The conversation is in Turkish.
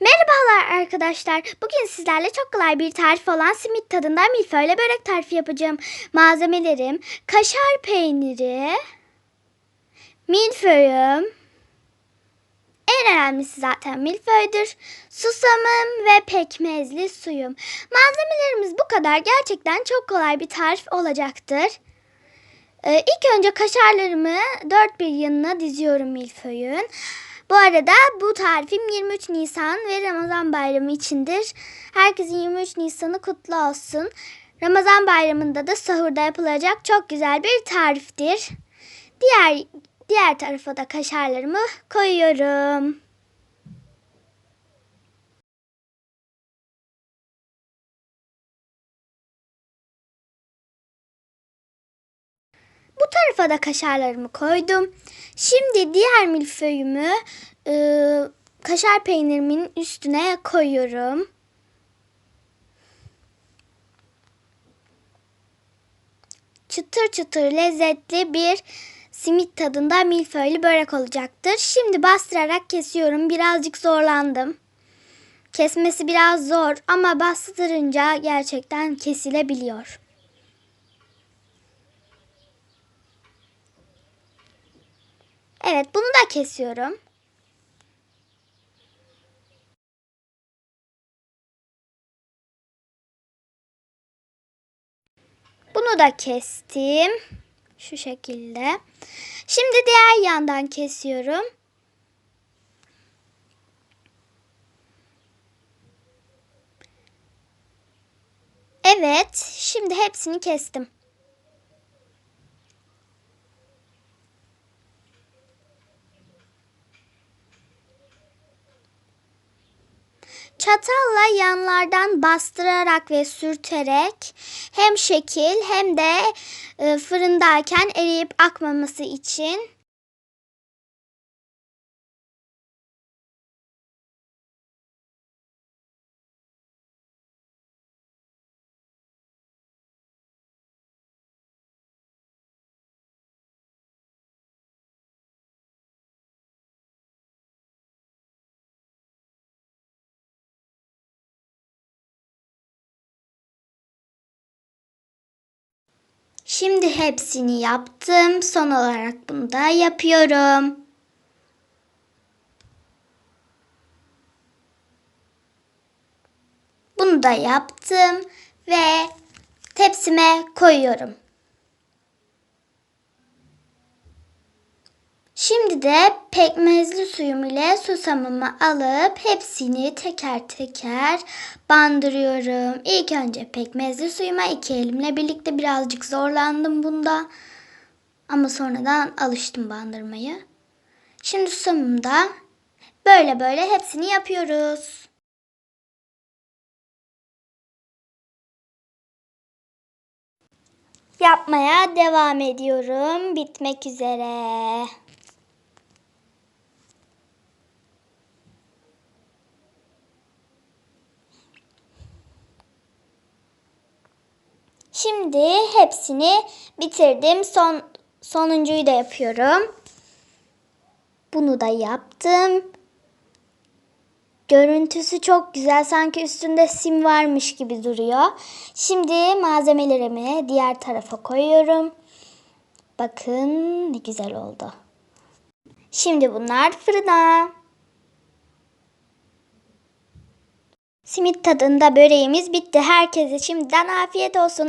Merhabalar arkadaşlar. Bugün sizlerle çok kolay bir tarif olan simit tadında milföyle börek tarifi yapacağım. Malzemelerim kaşar peyniri, milföyüm, en önemlisi zaten milföydür, susamım ve pekmezli suyum. Malzemelerimiz bu kadar. Gerçekten çok kolay bir tarif olacaktır. Ee, ilk önce kaşarlarımı dört bir yanına diziyorum milföyün. Bu arada bu tarifim 23 Nisan ve Ramazan bayramı içindir. Herkesin 23 Nisan'ı kutlu olsun. Ramazan bayramında da sahurda yapılacak çok güzel bir tariftir. Diğer diğer tarafa da kaşarlarımı koyuyorum. Bu tarafa da kaşarlarımı koydum. Şimdi diğer milföyümü e, kaşar peynirimin üstüne koyuyorum. Çıtır çıtır lezzetli bir simit tadında milföylü börek olacaktır. Şimdi bastırarak kesiyorum. Birazcık zorlandım. Kesmesi biraz zor ama bastırınca gerçekten kesilebiliyor. Evet bunu da kesiyorum. Bunu da kestim. Şu şekilde. Şimdi diğer yandan kesiyorum. Evet, şimdi hepsini kestim. Çatalla yanlardan bastırarak ve sürterek hem şekil hem de e, fırındayken eriyip akmaması için Şimdi hepsini yaptım. Son olarak bunu da yapıyorum. Bunu da yaptım ve tepsime koyuyorum. Şimdi de pekmezli suyum ile susamımı alıp hepsini teker teker bandırıyorum. İlk önce pekmezli suyuma iki elimle birlikte birazcık zorlandım bunda. Ama sonradan alıştım bandırmayı. Şimdi susamımda böyle böyle hepsini yapıyoruz. Yapmaya devam ediyorum. Bitmek üzere. Şimdi hepsini bitirdim. Son sonuncuyu da yapıyorum. Bunu da yaptım. Görüntüsü çok güzel. Sanki üstünde sim varmış gibi duruyor. Şimdi malzemelerimi diğer tarafa koyuyorum. Bakın ne güzel oldu. Şimdi bunlar fırına. Simit tadında böreğimiz bitti. Herkese şimdiden afiyet olsun.